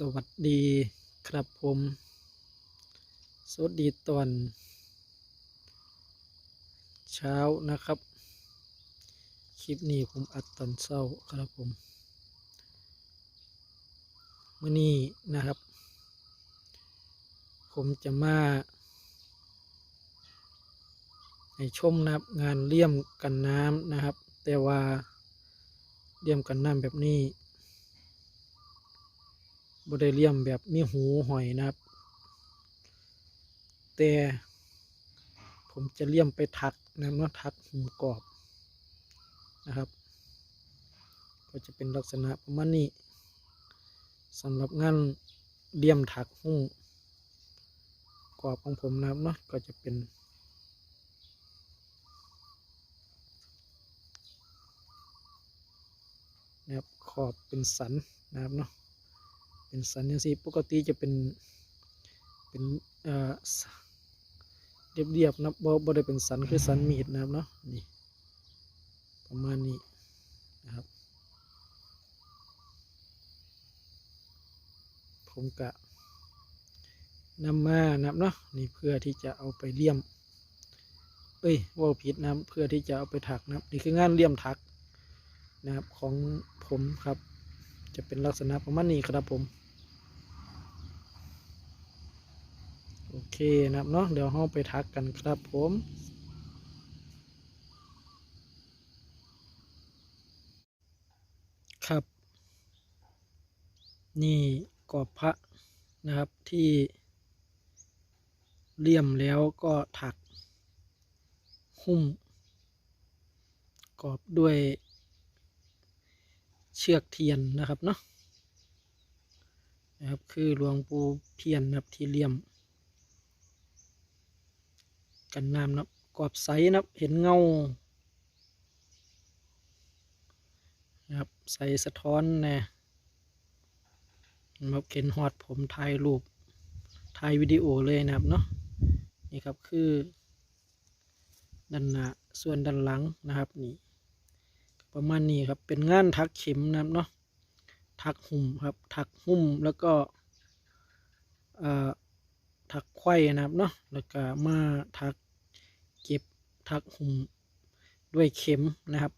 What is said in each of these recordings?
สวัสดีครับผม สวัสดีตอน เช้านะครับ คลิปนี้ผมอัดตอนเช้าครับผมเมื่อนี้นะครับ ผมจะมาให้ชมนะครับงานเลี่ยมกันน้ำนะครับ แต่ว่าเลี่ยมกันน้ำแบบนี้ บไดเลียมแบบมีหูหอยนะครับ แต่ผมจะเลี่ยมไปถักนะครับเนาะถักหูกรอบนะครับ ก็จะเป็นลักษณะประมาณนี้สำหรับงานเลี่ยมถักหูกรอบของผมนะครับเนาะก็จะเป็นนะครับขอบเป็นสันนะครับเนาะ เป็นสันยังสีปกติจะเป็นเป็นเอ่อสเรียบเรียบๆนะบ่บ่ได้เป็นสันคือสันมีดนะครับเนาะนี่ประมาณนี้นะครับ ผมกะนำมานะครับเนาะนี่เพื่อที่จะเอาไปเลี่ยม เอ้ยเว่าผิดนะครับเพื่อที่จะเอาไปถักนะครับนี่คืองานเลี่ยมถักนะครับของผมครับ จะเป็นลักษณะประมาณนี้ครับผม โอ เคนะครับเนาะเดี๋ยวเราไปทักกันครับผมครับ นี่กรอบพระนะครับที่เลี่ยมแล้วก็ถัก หุ้ม กรอบด้วยเชือกเทียนนะครับเนาะนะครับคือหลวงปู่เพียนนะครับที่เลี่ยม กันน้ำนะครับกรอบใสนะเห็นเงานะครับใสสะท้อนแน่นะครับเข็นหอดผมถ่ายรูปถ่ายวิดีโอเลยนะครับเนาะนี่ครับคือด้านหน้าส่วนด้านหลังนะครับนี่ประมาณนี้ครับเป็นงานทักเข็มนะครับเนาะทักหุ่มครับทักหุ้มแล้วก็เอ่อทักไข่นะครับเนาะแล้วก็มาทัก เก็บทักหุ่มด้วยเข็มนะครับ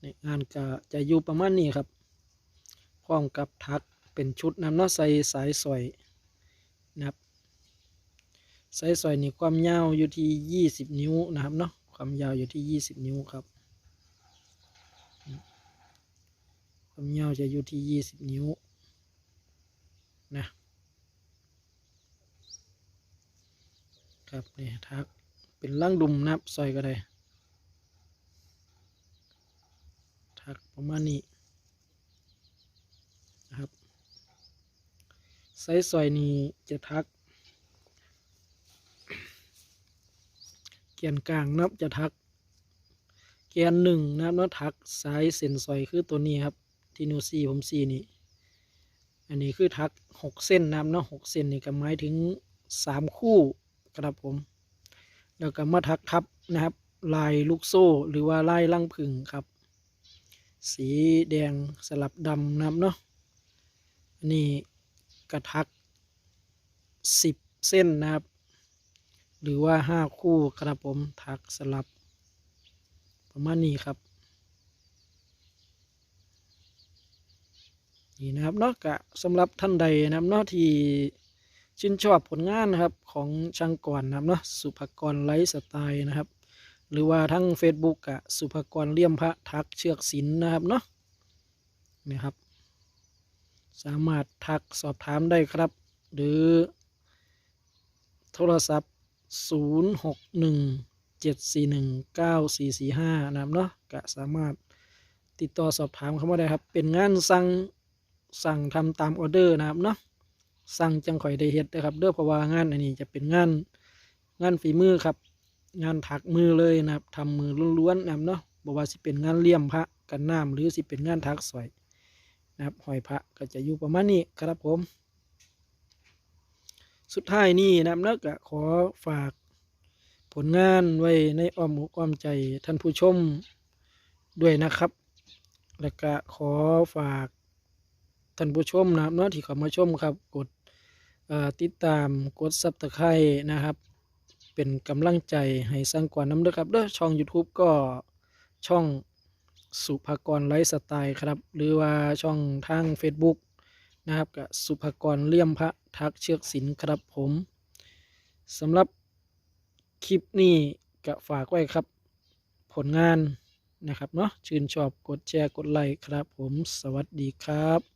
ในงานก็จะอยู่ประมาณนี้ครับพร้อมกับทักเป็นชุดนะครับเนาะใส่สายสอยนะครับสายสอยนี่ความยาวอยู่ที่ยี่สิบนิ้วนะครับเนาะความยาวอยู่ที่ยี่สิบนิ้วครับ ความยาวจะอยู่ที่ยี่สิบนิ้วนะ ครับนี่ทักเป็นล่างดุมนะครับซอยก็ได้ทักประมาณนี้นะครับไซส์ซอยนี้จะทักเกียนกลางนับจะทักเกียนหนึ่งนะครับแล้วทักซ้ายเส้นซอยคือตัวนี้ครับที่นิวซีผมซีนี่อันนี้คือทักหกเส้นนับเนาะหกเส้นนี่ก็หมายถึงสามคู่ ครับผม แล้วก็มาทักทับนะครับ ลายลูกโซ่ หรือว่าลายลังผึ่งครับ สีแดงสลับดำนะครับเนาะนนี้กระทักสิบเส้นนะครับ หรือว่าห้าคู่ครับผมทักสลับ ประมาณนี้ครับ นี่นะครับเนาะกะสำหรับท่านใดนะครับเนาะที่ ชื่นชอบผลงานนะครับของช่างก่อนนะครับเนาะสุภกรไลฟ์สไตล์นะครับ หรือว่าทั้ง Facebook กะสุภกรเลี่ยมพระทักเชือกศิลป์นะครับเนาะนี่ครับ สามารถทักสอบถามได้ครับ หรือ โทรศัพท์ 0 6 1 7 4 1 9 4 4 5 นะครับเนาะกะสามารถติดต่อสอบถามเข้ามาได้ครับ เป็นงานสั่งสั่งทำตามออเดอร์นะครับเนาะ สั่งจังข่อยได้เฮ็ดนะครับเด้อเพราะว่างานอันนี้จะเป็นงานงานฝีมือครับ งานถักมือเลยนะครับทำมือล้วนๆนะครับเนาะบอกว่าสิเป็นงานเลี่ยมพระกันน้ำหรือสิเป็นงานถักสวยนะครับหอยพระก็จะอยู่ประมาณนี้ครับผม สุดท้ายนี้นะครับเนาะก็ขอฝากผลงานไว้ในอ้อมอกอ้อมใจท่านผู้ชมด้วยนะครับ แล้วก็ขอฝากท่านผู้ชมนะครับเนาะที่เข้ามาชมครับกด ติดตามกดซับตะไคร้นะครับ เป็นกำลังใจให้สร้างกวนน้ำด้อครับเด้อช่อง YouTube ก็ช่องสุภากรไลฟ์สไตล์ครับ หรือว่าช่องทาง Facebook นะครับกับสุภากรเลี่ยมพระทักเชือกศิลป์ครับผมสำหรับคลิปนี้ก็ฝากไว้ครับ ผลงานนะครับเนาะชื่นชอบกดแชร์กดไลค์ครับผมสวัสดีครับ